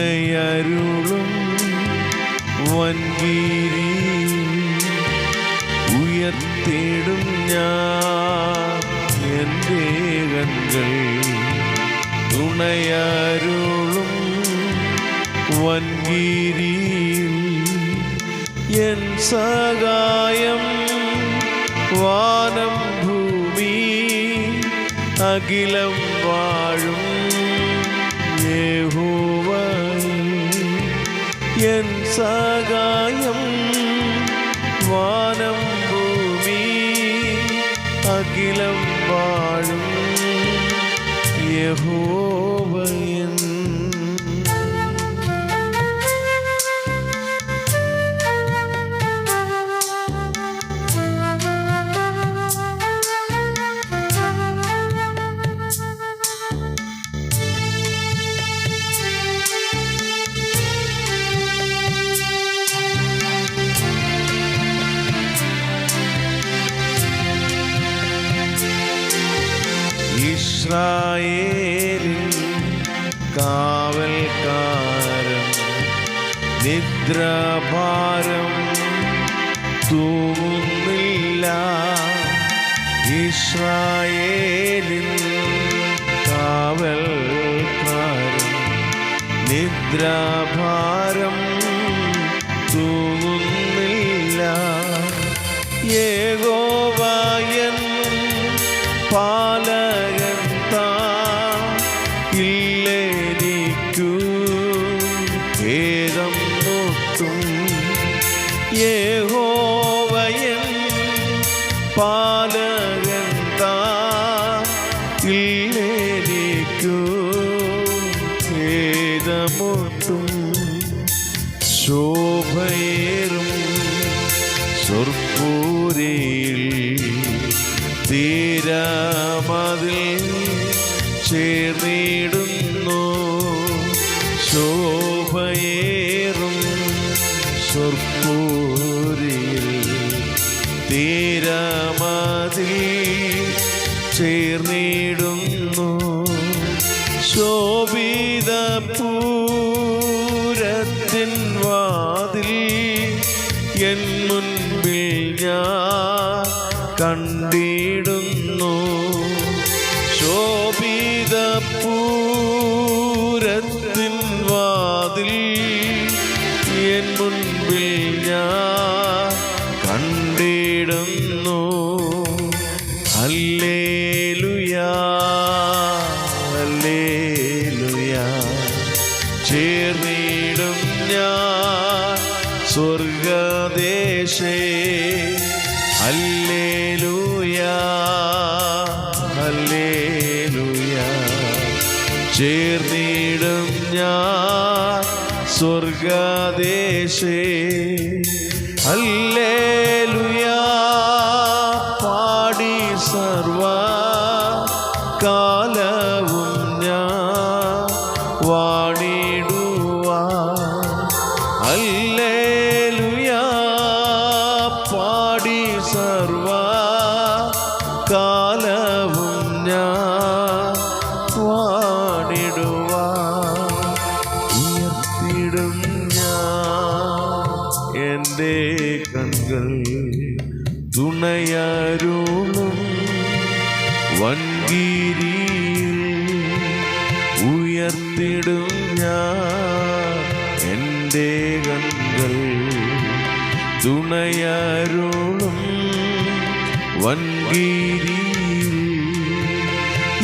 തുണയരുളും വൻകീരി ഉയർത്തിടും ഞാൻ എന്റെ കൺകൾ. തുണയരുളും വൻകീരിയിൽ എൻ സഹായം വാനം ഭൂമി അഖിലം വാഴും സഹായം വാനം ഭൂമി അഖിലം വാഴും യഹോവയൻ നിദ്രാഭാരം തൂങ്ങുന്നില്ല ഇസ്രായേലിൻ കാവൽക്കാരൻ നിദ്രഭാരം തൂങ്ങുന്നില്ല ഏകോവായൻ പാലകൻ താ ഇല്ലെനിക്കു ഏതമുട്ടും ശോഭയേറും സ്വർപ്പൂരയിൽ തീരാമതിൽ ചേർന്നിടുന്നു. ശോഭയേറും സ്വർപ്പൂരിൽ തീരാമതിൽ ചേർന്നിടും ഞാൻ സ്വർഗദേശേ. ഹല്ലേലൂയാ പാടി സർവ കാലവും ഞാൻ വാണിടുവാ ഉയർത്തിടും ഞാൻ. എന്റെ കൺകൾ തുണയാരുളും വൻകിരിയിൽ ഉയർത്തിടും ഞാൻ. എന്റെ കൺകൾ തുണയാരുളും വൻകിരിയിൽ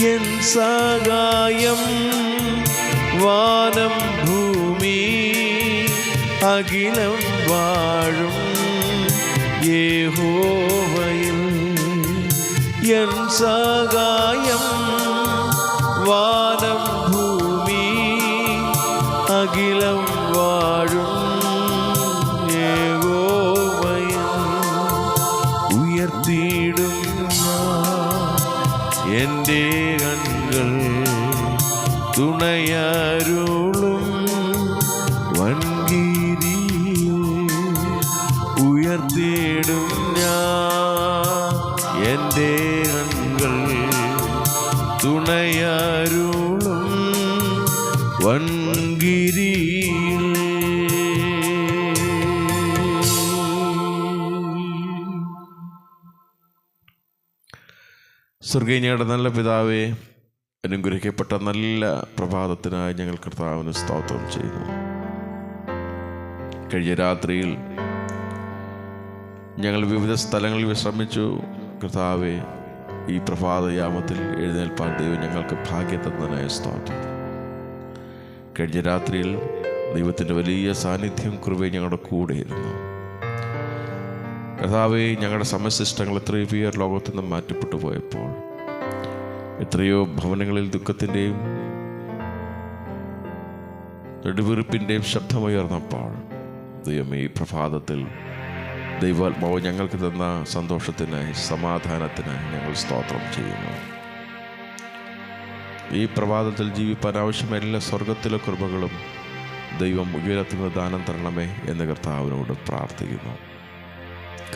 എൻ സഹായം വാനം ഭൂമി അഖിലം വാഴും യേഹോവയിൽ. എൻ സഹായം വാനം ഭൂമി അഖിലം വാഴും യേഹോവയിൽ. ഉയർത്തിയിടും എന്റെ കൺകൾ തുണയാരുളും സ്വർഗീയയുടെ നല്ല പിതാവേ അനുഗ്രഹിക്കപ്പെട്ട നല്ല പ്രഭാതത്തിനായി ഞങ്ങൾ കർത്താവിന് സ്തോത്രം ചെയ്യുന്നു. കഴിഞ്ഞ രാത്രിയിൽ ഞങ്ങൾ വിവിധ സ്ഥലങ്ങളിൽ വിശ്രമിച്ചു. കർത്താവെ ഈ പ്രഭാതയാമത്തിൽ എഴുന്നേൽപ്പാൻ ദൈവം ഞങ്ങൾക്ക് ഭാഗ്യം തന്നതിനായ സ്തോത്രം. കഴിഞ്ഞ രാത്രിയിൽ ദൈവത്തിന്റെ വലിയ സാന്നിധ്യം കൃപയും ഞങ്ങളുടെ കൂടെയിരുന്നു കഥാവെ ഞങ്ങളുടെ സമശിഷ്ടങ്ങൾ എത്രയോ പേർ ലോകത്തു നിന്ന് മാറ്റപ്പെട്ടു പോയപ്പോൾ എത്രയോ ഭവനങ്ങളിൽ ദുഃഖത്തിന്റെയും നെടുവീർപ്പിന്റെയും ശബ്ദമുയർന്നപ്പോൾ ദൈവമേ ഈ പ്രഭാതത്തിൽ ദൈവാത്മാവ് ഞങ്ങൾക്ക് തന്ന സന്തോഷത്തിനായി സമാധാനത്തിനായി ഞങ്ങൾ സ്തോത്രം ചെയ്യുന്നു. ഈ പ്രഭാതത്തിൽ ജീവിപ്പാൻ ആവശ്യമായ എല്ലാ സ്വർഗത്തിലെ കൃപകളും ദൈവം ഉയരത്തുന്ന ദാനം തരണമേ എന്ന് കർത്താവിനോട് പ്രാർത്ഥിക്കുന്നു.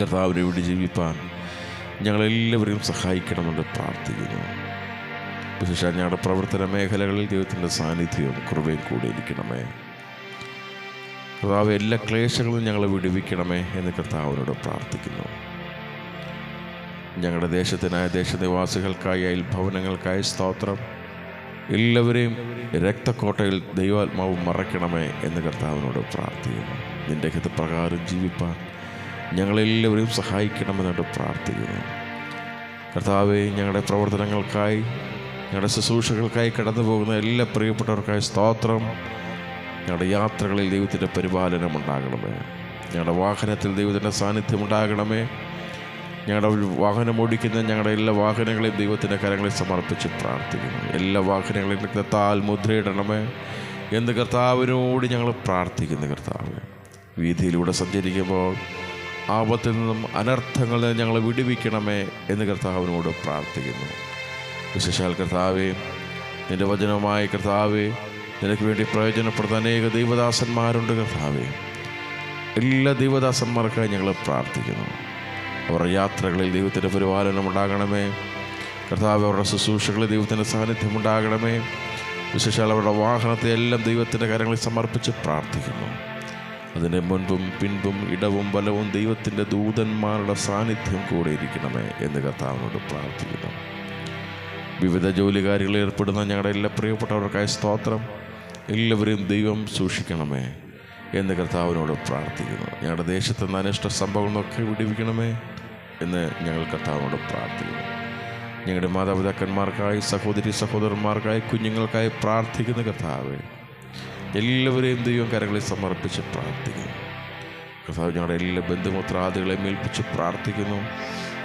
കർത്താവിനെ വിട്ട് ജീവിപ്പാൻ ഞങ്ങളെല്ലാവരെയും സഹായിക്കണമെന്ന് പ്രാർത്ഥിക്കുന്നു. വിശേഷ ഞങ്ങളുടെ പ്രവർത്തന മേഖലകളിൽ ദൈവത്തിന്റെ സാന്നിധ്യവും കൃപയും കൂടി ഇരിക്കണമേ. കർത്താവ് എല്ലാ ക്ലേശങ്ങളും ഞങ്ങളെ വിടുവിക്കണമേ എന്ന് കർത്താവിനോട് പ്രാർത്ഥിക്കുന്നു. ഞങ്ങളുടെ ദേശത്തിനായ ദേശനിവാസികൾക്കായി അയൽ ഭവനങ്ങൾക്കായി സ്തോത്രം. എല്ലാവരെയും രക്തക്കോട്ടയിൽ ദൈവാത്മാവ് മറയ്ക്കണമേ എന്ന് കർത്താവിനോട് പ്രാർത്ഥിക്കുന്നു. നിന്റെ ഹിതപ്രകാരം ജീവിപ്പാൻ ഞങ്ങളെല്ലാവരെയും സഹായിക്കണമെന്നോട് പ്രാർത്ഥിക്കുന്നു. കർത്താവെ ഞങ്ങളുടെ പ്രവർത്തനങ്ങൾക്കായി ഞങ്ങളുടെ ശുശ്രൂഷകൾക്കായി കടന്നു പോകുന്ന എല്ലാ പ്രിയപ്പെട്ടവർക്കായി സ്തോത്രം. ഞങ്ങളുടെ യാത്രകളിൽ ദൈവത്തിന്റെ പരിപാലനം ഉണ്ടാകണമേ. ഞങ്ങളുടെ വാഹനത്തിൽ ദൈവത്തിന്റെ സാന്നിധ്യം ഉണ്ടാകണമേ. ഞങ്ങളുടെ വാഹനം ഓടിക്കുന്ന ഞങ്ങളുടെ എല്ലാ വാഹനങ്ങളെയും ദൈവത്തിന്റെ കരങ്ങളിൽ സമർപ്പിച്ച് പ്രാർത്ഥിക്കുന്നു. എല്ലാ വാഹനങ്ങളെയും രക്തത്താൽ മുദ്രയിടണമേ എന്ന് കർത്താവിനോട് ഞങ്ങൾ പ്രാർത്ഥിക്കുന്നു കർത്താവ്. വീതിയിലൂടെ സഞ്ചരിക്കുമ്പോൾ ആപത്തിൽ നിന്നും അനർത്ഥങ്ങളിൽ നിന്ന് ഞങ്ങളെ വിടുവിക്കണമേ എന്ന് കർത്താവിനോട് പ്രാർത്ഥിക്കുന്നു. വിശേഷാൽ കർത്താവേ നിന്റെ വചനവുമായി കർത്താവേ നിനക്ക് വേണ്ടി പ്രയോജനപ്പെടുന്ന അനേക ദൈവദാസന്മാരുണ്ട് കർത്താവേ. എല്ലാ ദൈവദാസന്മാർക്കായി ഞങ്ങൾ പ്രാർത്ഥിക്കുന്നു. അവരുടെ യാത്രകളിൽ ദൈവത്തിന്റെ പരിപാലനം ഉണ്ടാകണമേ. കർത്താവ് അവരുടെ ശുശ്രൂഷകളിൽ ദൈവത്തിന്റെ സാന്നിധ്യം ഉണ്ടാകണമേ. വിശേഷാൽ അവരുടെ വാഹനത്തെ എല്ലാം ദൈവത്തിന്റെ കാര്യങ്ങളിൽ സമർപ്പിച്ച് പ്രാർത്ഥിക്കുന്നു. അതിന്റെ മുൻപും പിൻപും ഇടവും ബലവും ദൈവത്തിന്റെ ദൂതന്മാരുടെ സാന്നിധ്യം കൂടെ ഇരിക്കണമേ എന്ന് കർത്താവിനോട് പ്രാർത്ഥിക്കുന്നു. വിവിധ ജോലികാരികളിൽ ഏർപ്പെടുന്ന ഞങ്ങളുടെ എല്ലാ പ്രിയപ്പെട്ടവർക്കായ സ്തോത്രം. എല്ലാവരെയും ദൈവം സൂക്ഷിക്കണമേ എന്ന് കർത്താവിനോട് പ്രാർത്ഥിക്കുന്നു. ഞങ്ങളുടെ ദേശത്ത് നിന്ന് അനിഷ്ട സംഭവങ്ങളൊക്കെ വിടിവിക്കണമേ എന്ന് ഞങ്ങൾ കർത്താവിനോട് പ്രാർത്ഥിക്കുന്നു. ഞങ്ങളുടെ മാതാപിതാക്കന്മാർക്കായി സഹോദരി സഹോദരന്മാർക്കായി കുഞ്ഞുങ്ങൾക്കായി പ്രാർത്ഥിക്കുന്ന കർത്താവേ എല്ലാവരെയും ദൈവം കരങ്ങളിൽ സമർപ്പിച്ച് പ്രാർത്ഥിക്കുന്നു. കർത്താവ് ഞങ്ങളുടെ എല്ലാ ബന്ധുമുത്രാദികളെ മേൽപ്പിച്ച് പ്രാർത്ഥിക്കുന്നു.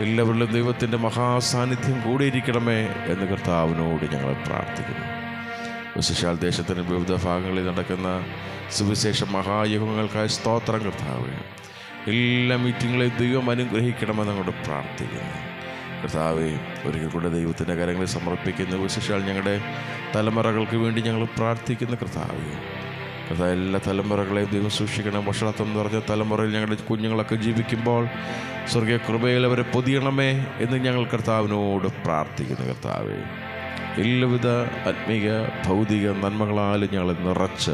എല്ലാവരിലും ദൈവത്തിന്റെ മഹാസാന്നിധ്യം കൂടിയിരിക്കണമേ എന്ന് കർത്താവിനോട് ഞങ്ങൾ പ്രാർത്ഥിക്കുന്നു. വിശേഷാൽ ദേശത്തിന്റെ വിവിധ ഭാഗങ്ങളിൽ നടക്കുന്ന സുവിശേഷ മഹായുഗങ്ങൾക്കായി സ്തോത്രം കർത്താവ്. എല്ലാ മീറ്റിങ്ങുകളെയും ദൈവം അനുഗ്രഹിക്കണമെന്ന് അങ്ങോട്ട് പ്രാർത്ഥിക്കുന്നു. കർത്താവെ ഒരിക്കൽ കൂടെ ദൈവത്തിന്റെ കാര്യങ്ങളിൽ സമർപ്പിക്കുന്ന വിശേഷാൽ ഞങ്ങളുടെ തലമുറകൾക്ക് വേണ്ടി ഞങ്ങൾ പ്രാർത്ഥിക്കുന്ന കർത്താവെ. കർത്താവ് എല്ലാ തലമുറകളെയും ദൈവം സൂക്ഷിക്കണം. ഭക്ഷണത്വം നിറഞ്ഞ തലമുറയിൽ ഞങ്ങളുടെ കുഞ്ഞുങ്ങളൊക്കെ ജീവിക്കുമ്പോൾ സ്വർഗീയ കൃപയിൽ അവരെ പൊതിയണമേ എന്ന് ഞങ്ങൾ കർത്താവിനോട് പ്രാർത്ഥിക്കുന്നു കർത്താവ്. എല്ലാവിധ ആത്മീക ഭൗതിക നന്മകളാലും ഞങ്ങളെ നിറച്ച്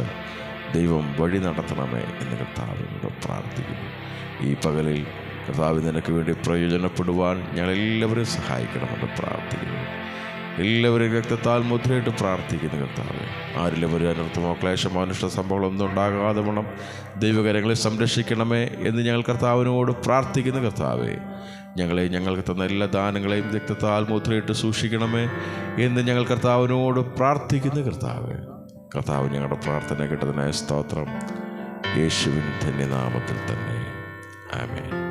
ദൈവം വഴി നടത്തണമേ എന്ന് കർത്താവിനോട് പ്രാർത്ഥിക്കുന്നു. ഈ പകലിൽ കർത്താവ് നിനക്ക് വേണ്ടി പ്രയോജനപ്പെടുവാൻ ഞങ്ങളെല്ലാവരും സഹായിക്കണമെന്ന് പ്രാർത്ഥിക്കുന്നു. എല്ലാവരും രക്തത്താൽ മുദ്രയിട്ട് പ്രാർത്ഥിക്കുന്നു കർത്താവ്. ആരിലും ഒരു അനർത്ഥമോ ക്ലേശമോ അനിഷ്ട സംഭവങ്ങളൊന്നും ഉണ്ടാകാതെ വേണം ദൈവകരങ്ങളെ സംരക്ഷിക്കണമേ എന്ന് ഞങ്ങൾ കർത്താവിനോട് പ്രാർത്ഥിക്കുന്നു കർത്താവേ. ഞങ്ങളെ ഞങ്ങൾക്ക് തന്ന എല്ലാ ദാനങ്ങളെയും രക്തത്താൽ മുദ്രയിട്ട് സൂക്ഷിക്കണമേ എന്ന് ഞങ്ങൾ കർത്താവിനോട് പ്രാർത്ഥിക്കുന്നു കർത്താവ്. കർത്താവ് ഞങ്ങളുടെ പ്രാർത്ഥന കേട്ടതിനായ സ്തോത്രം. യേശുവിൻ ധന്യനാമത്തിൽ തന്നെ. ആമേൻ.